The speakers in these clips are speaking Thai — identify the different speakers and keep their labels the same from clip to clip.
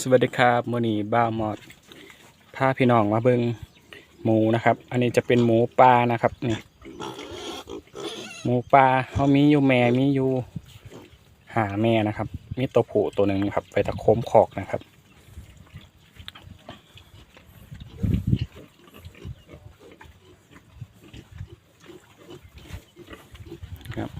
Speaker 1: สวัสดีครับมือนีบ้าหมอดพาพี่น้องมาเบิงหมูนะครับ อันนี้จะเป็นหมูปลานะครับนี่หมูปลาเขามีอยู่แม่มีอยู่หาแม่นะครับ มีตัวผู้ตัวหนึ่งครับ ไปตะโคมขอกนะครับ ครับ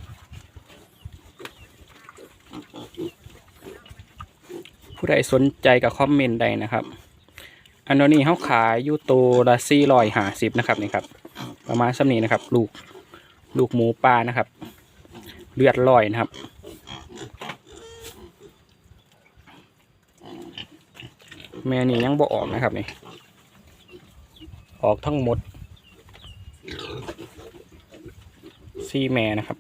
Speaker 1: ผู้ใดสนใจกับคอมเมนต์ใดนะครับ อันนี้เขาขายอยู่ตัวละสี่ร้อยห้าสิบนะครับนี่ครับ ประมาณสันี้นะครับ ลูกลูกหมูปลานะครับ เลือดลอยนะครับ แม่นี่ยังบ่ออกนะครับนี่ออกทั้งหมดสี่แม่นะครับ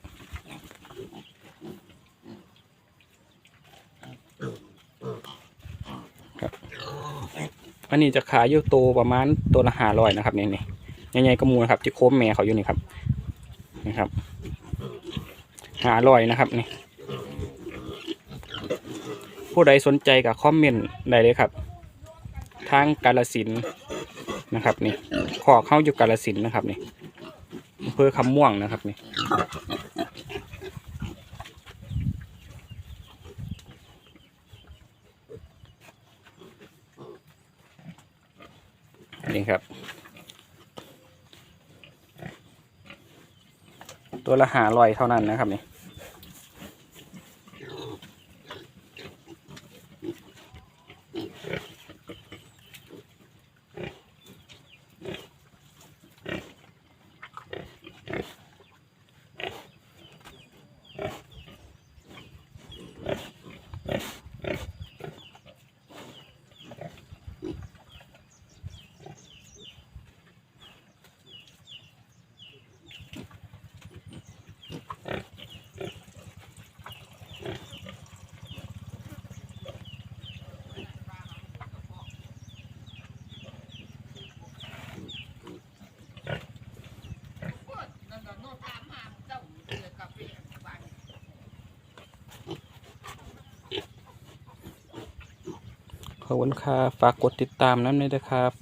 Speaker 1: นนี้จะขายอยู่ตัวประมาณตัวละห้าร้อยนะครับนี่นี่ใหญ่ๆก็มูนครับที่โค้มแม่เขาอยู่นี่ครับนี่ครับห้าร้อยนะครับนี่ผู้ใดสนใจกับคอมเมนต์ได้เลยครับ ทางกาลสินนะครับนี่ขอเข้าอยู่กาลสินนะครับนี่อำเภอคำม่วงนะครับนี่ นี่ครับ ตัวละหาลอยเท่านั้นนะครับนี่ ขอบคุณค่ะฝากกดติดตามน้ำเลยนะครับ